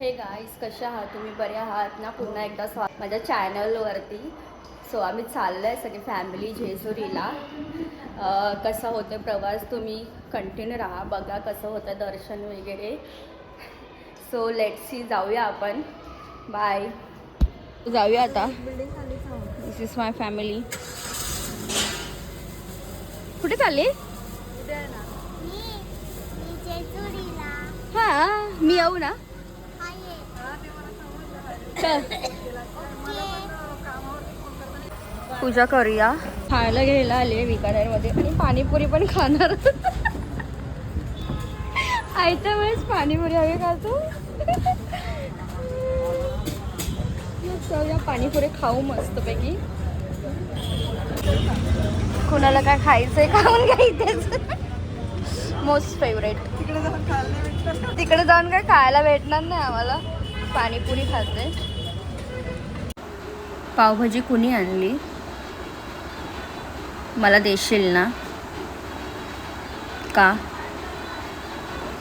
Hey guys कसे आहात? तुम्ही बरे आहात ना? पुन्हा एकदा स्वा माझ्या चॅनलवरती सो आम्ही चाललो आहे सगळी फॅमिली जेजुरीला. कसं होतं प्रवास? तुम्ही कंटिन्यू राहा बघा कसं होतं दर्शन वगैरे. सो लेट सी जाऊया आपण. बाय जाऊया आता. दिस इज माय फॅमिली कुठे चालली? हां मी येऊ ना. पूजा करूया. खायला घ्यायला आले मध्ये आणि पाणीपुरी पण खाणार. आयत्या वेळेस पाणीपुरी हवी का तू? जाऊया पाणीपुरी खाऊ मस्तपैकी. कुणाला काय खायचंय खाऊन घ्यायचंच मोस्ट फेवरेट तिकडे जाऊन काय खायला भेटणार नाही आम्हाला. पाणीपुरी खाते. पावभाजी कुणी आणली? मला देशील ना? का?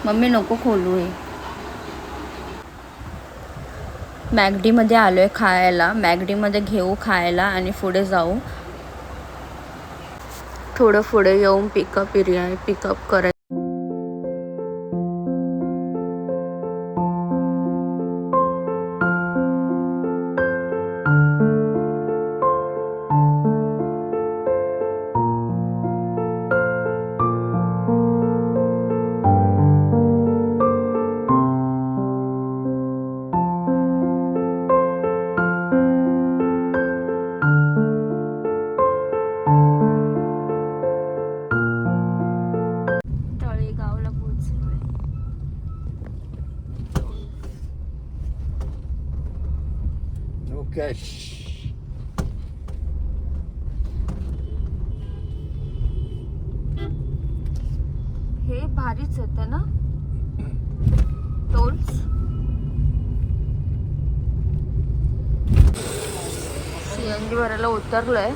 मम्मी नको खोलू हे. मॅगडीमध्ये आलो आहे खायला. मॅगडीमध्ये घेऊ खायला आणि पुढे जाऊ. थोडं पुढे येऊन पिकअप एरिया पिकअप करायचं No cash. हे भारीच येते ना? टोल्स. सीएनजी भरायला उतरलोय.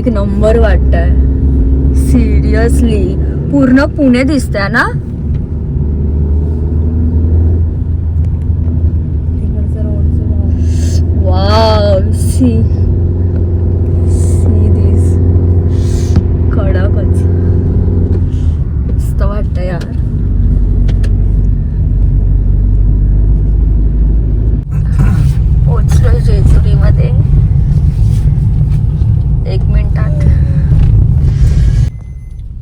एक नंबर वाटतंय. सिरियसली पूर्ण पुणे दिसतंय ना? वाव सी सी दिस कडकच मस्त वाटतं यार पोचलोय जेजुरीमध्ये एक मिनिटात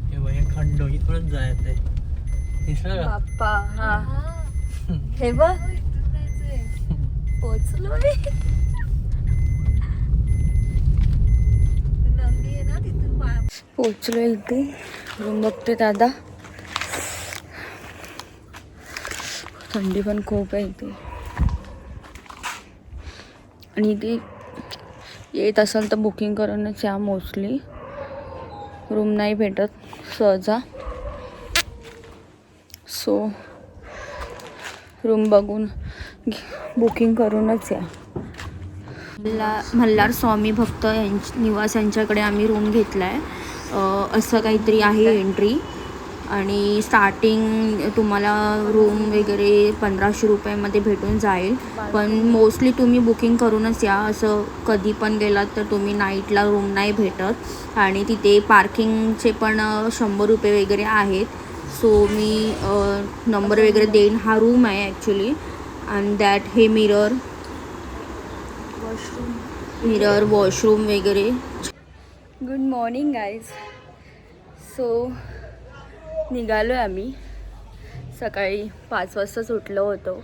हे बघ, हे खंड इथूनच जायचंय दिसलं का बाप्पा हा हे बघ पोचलो पोचलोय पोचलो इथे. रूम बघते दादा. थंडी पण खूप आहे इथे. आणि इथे येत असाल तर बुकिंग करूनच या मोस्टली रूम नाही भेटत सहजा सो रूम बघून बुकिंग करूनच या. मल्ला मल्हार स्वामी भक्त यांच निवास यांच्याकडे आम्ही रूम घेतला आहे असं काहीतरी आहे एंट्री आणि स्टार्टिंग तुम्हाला रूम वगैरे पंधराशे रुपयामध्ये भेटून जाईल. पण मोस्टली तुम्ही बुकिंग करूनच या. असं कधी पण गेलात तर तुम्ही नाईटला रूम नाही भेटत. आणि तिथे पार्किंगचे पण शंभर रुपये वगैरे आहेत. सो मी नंबर वगैरे देईन. हा रूम आहे ॲक्च्युली अँड दॅट हे मिरर मिरर वॉशरूम वगैरे. गुड मॉर्निंग गाईज सो निघालो आहे आम्ही. सकाळी पाच वाजताच उठलो होतो.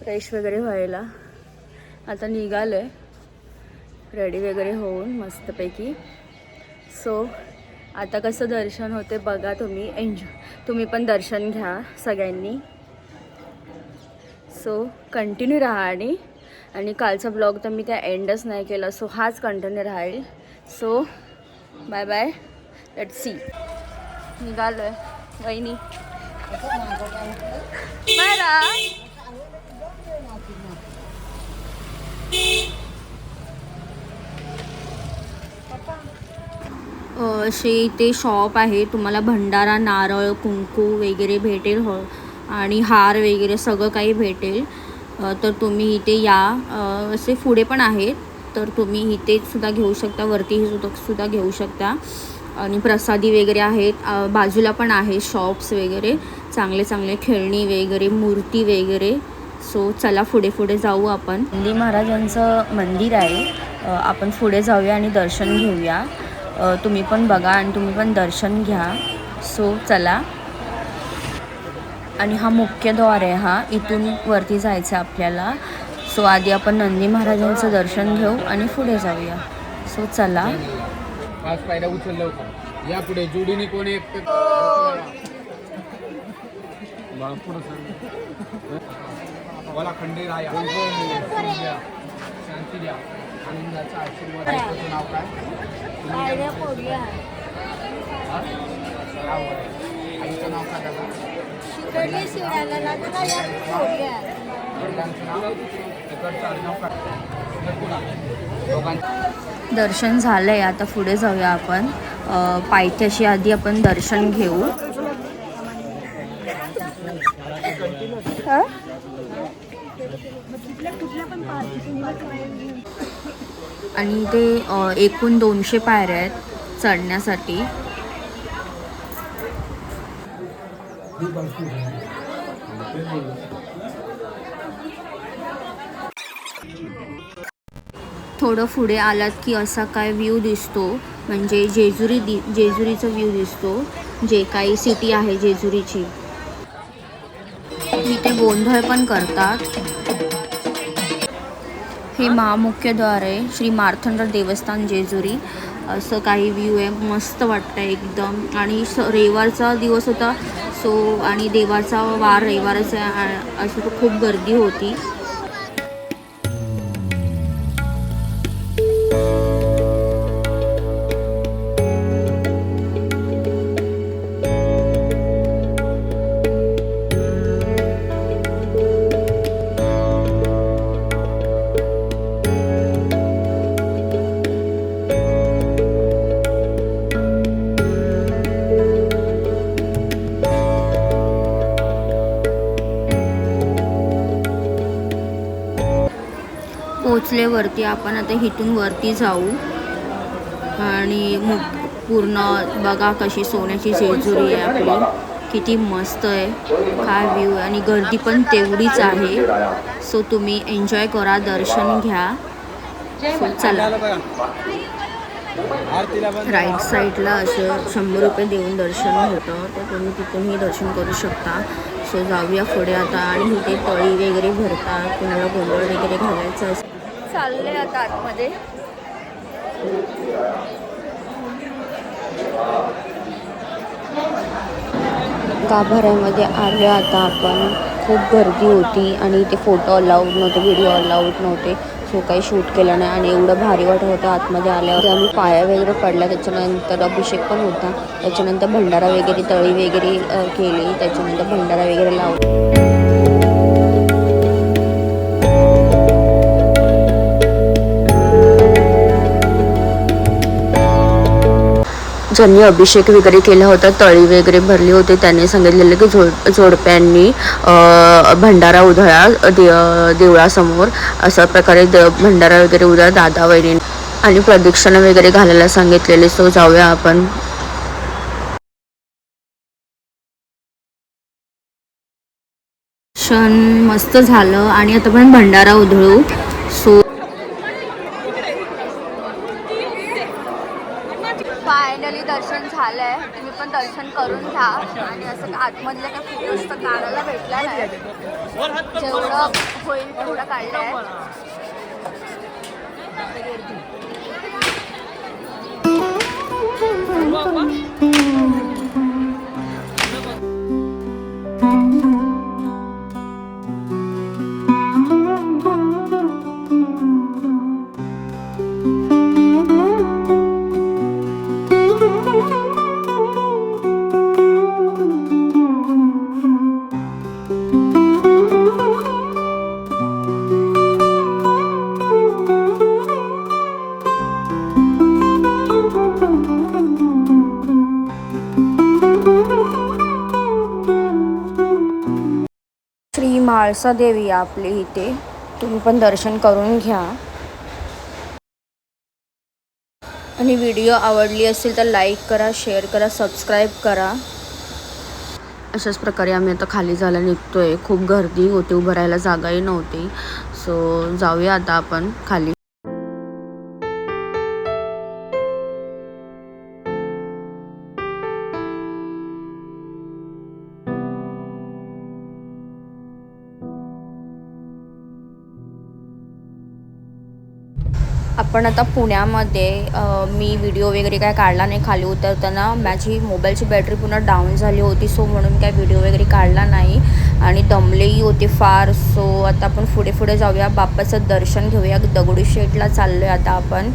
फ्रेश वगैरे व्हायला. आता निघालो आहे रेडी वगैरे होऊन मस्तपैकी. सो आता कसं दर्शन होते बघा तुम्ही. एन्जॉय तुम्ही पण दर्शन घ्या सगळ्यांनी. सो कंटिन्यू राहा आणि आणि कालचा ब्लॉग तर मी काय एंडच नाही केला सो हाच कंटिन्यू राहील. So bye bye let see निघालो आहे वहिनी असे इथे शॉप आहे. तुम्हाला भंडारा नारळ कुंकू वगैरे भेटेल. हो आणि हार वगैरे सगळं काही भेटेल. तर तुम्ही इथे या. असे पुढे पण आहेत. तर तुम्ही इथे सुद्धा घेऊ शकता. वरती सुद्धा सुद्धा घेऊ शकता. आणि प्रसादी वगैरे आहेत. बाजूला पण आहे शॉप्स वगैरे. चांगले चांगले खेळणी वगैरे मूर्ती वगैरे. सो चला पुढे पुढे जाऊ आपण. नंदी महाराजांचं मंदिर आहे. आपण पुढे जाऊया आणि दर्शन घेऊया. तुम्ही पण बघा आणि तुम्ही पण दर्शन घ्या. सो चला. आणि हा मुख्य द्वार आहे हा. इथून वरती जायचं आहे आपल्याला. सो आधी आपण नंदी महाराजांचं दर्शन घेऊ आणि पुढे जाऊया. सो चला. पाच पायऱ्या या पुढे. जोडीने कोणी एक मला खंडेराया. शांती द्या. आनंदाचा आशीर्वाद आहे. नाव काय? हा? आईचं नाव काय दर्शन झालं आहे? आता पुढे जाऊया आपण. पायथ्याशी आधी आपण दर्शन घेऊ. आणि ते एकूण दोनशे पायऱ्या आहेत चढण्यासाठी. थोडं पुढे आलात की असा काय व्ह्यू दिसतो म्हणजे जेजुरी दि जेजुरीचा व्ह्यू दिसतो जे काही सिटी आहे जेजुरीची. इथे गोंधळ पण करतात. हे महामुख्यद्वार आहे श्री मार्थंड देवस्थान जेजुरी. असं काही व्ह्यू आहे. मस्त वाटतं आहे एकदम. आणि स रविवारचा दिवस होता. सो आणि देवाचा वार रविवारच आहे. असं तर खूप गर्दी होती. पोचले वरती आपण आता इथून वरती जाऊ. आणि मग पूर्ण बघा कशी सोन्याची जेजुरी आहे आपली. किती मस्त आहे. काय व्ह्यू आहे. आणि गर्दी पण तेवढीच आहे. सो तुम्ही एन्जॉय करा दर्शन घ्या. सो चला. राईट साईडला असं शंभर रुपये देऊन दर्शन होतं. तर तुम्ही तिथूनही दर्शन करू शकता. सो जाऊया पुढे आता. आणि इथे तळी वगैरे भरतात. कुणाला गोंधळ वगैरे घालायचं असं चालले आता आतमध्ये. गाभाऱ्यामध्ये आलो आता आपण. खूप गर्दी होती आणि इथे फोटो अलाउड नव्हते व्हिडिओ अलाउड नव्हते. सो काही शूट केला नाही आणि एवढं भारी वाटत होतं आतमध्ये आल्यावर. आम्ही पाया वगैरे पडला त्याच्यानंतर अभिषेक पण होता. त्याच्यानंतर भंडारा वगैरे तळी वगैरे केली. त्याच्यानंतर भंडारा वगैरे लावला. ज्यांनी अभिषेक वगैरे केला होता तळी वगैरे भरली होती. त्यांनी सांगितलेलं की जोड जोडप्यांनी भंडारा उधळा दे देवळासमोर अशा प्रकारे द भंडारा वगैरे उधळा दादा वहिनी आणि प्रदक्षिणा वगैरे घालायला सांगितलेले. सो जाऊया आपण. क्षण मस्त झालं आणि आता पण भंडारा उधळू. सो दर्शन झालंय तुम्ही पण दर्शन करून घ्या. आणि असं का आतमधल्या काही फोटोज तर काढायला भेटला नाही. जेवढं होईल तेवढं काढलंय. म्हाळसा देवी आपली इथे. तुम्ही पण दर्शन करून घ्या. आणि व्हिडिओ आवडली असेल तर लाईक करा शेअर करा सबस्क्राईब करा. अशाच प्रकारे आम्ही आता खाली जायला आहे खूप गर्दी होती उभं राहायला जागाही नव्हती. सो जाऊया आता आपण खाली. पण आता पुण्यामध्ये मी व्हिडिओ वगैरे काय काढला नाही खाली उतरताना. माझी मोबाईलची बॅटरी पुन्हा डाऊन झाली होती सो म्हणून काय व्हिडिओ वगैरे काढला नाही. आणि दमलेही होते फार सो आता आपण पुढे पुढे जाऊया. बाप्पाचं दर्शन घेऊया. दगडूशेठला चाललो आहे आता आपण.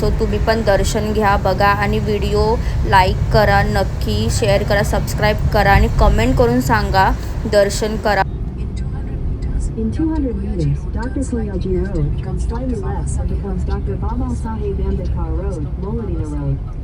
सो तुम्ही पण दर्शन घ्या बघा. आणि व्हिडिओ लाईक करा नक्की शेअर करा सबस्क्राईब करा. आणि कमेंट करून सांगा दर्शन करा. In 200 meters, Dr. Koyaji Road comes slightly left and becomes Dr. Baba Saheb Ambedkar Road, Moladina Road.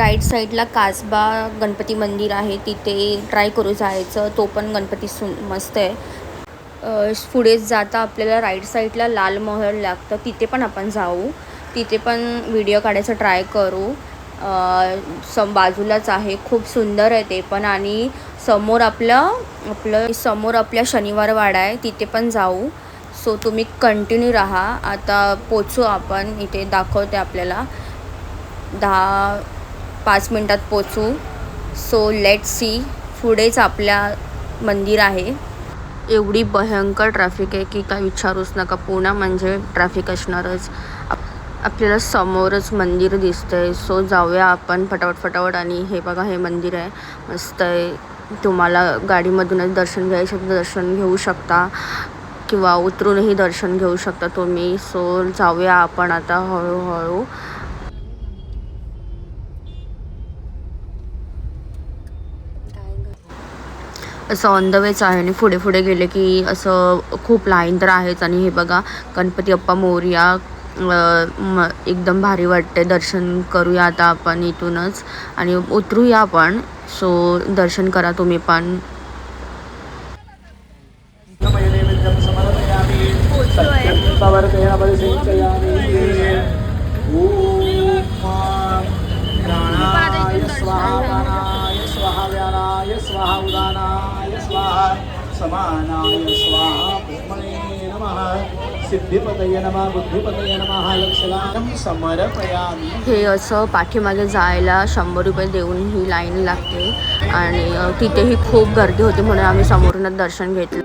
Right साईडला कासबा गणपती मंदिर आहे तिथे ट्राय करू जायचं तो पण गणपती सु मस्त आहे. पुढे जाता आपल्याला राईट साईडला लाल महल लागतं तिथे पण आपण जाऊ. तिथे पण व्हिडिओ काढायचा ट्राय करू. सम बाजूलाच आहे खूप सुंदर आहे ते पण आणि समोर आपलं आपलं समोर आपल्या शनिवार वाडा आहे तिथे पण जाऊ. सो तुम्ही कंटिन्यू राहा. आता पोचू आपण इथे दाखवते आपल्याला. दहा पाच मिनटात पोचू. सो लेट सी पुढेच आपल्या मंदिर आहे. एवढी भयंकर ट्रॅफिक आहे की काय विचारूच नका. पुणा म्हणजे ट्रॅफिक असणारच. आप- आपल्याला समोरच मंदिर दिसतंय. सो जाऊया आपण फटाफट फटाफट आणि हे बघा हे मंदिर आहे. मस्त आहे. तुम्हाला गाडीमधूनच दर्शन घ्यायचं तर दर्शन घेऊ शकता. किंवा उतरूनही दर्शन घेऊ शकता तुम्ही. सो जाऊया आपण आता हळूहळू. असं ऑन द वेच आहे आणि पुढे पुढे गेले की असं खूप लाईन तर आहेच. आणि हे बघा गणपती अप्पा मोरया म एकदम भारी वाटते दर्शन करूया आता आपण इथूनच. आणि उतरूया आपण. सो दर्शन करा तुम्ही पण. समानाय स्वाहा ब्रह्मणे नमः। सिद्धिपतये नमः बुद्धिपतये नमः लक्ष्यां समर्पयामि। हे असं पाठीमागे जायला शंभर रुपये देऊन ही लाईन लागते. आणि तिथेही खूप गर्दी होती म्हणून आम्ही समोरूनच दर्शन घेतलं.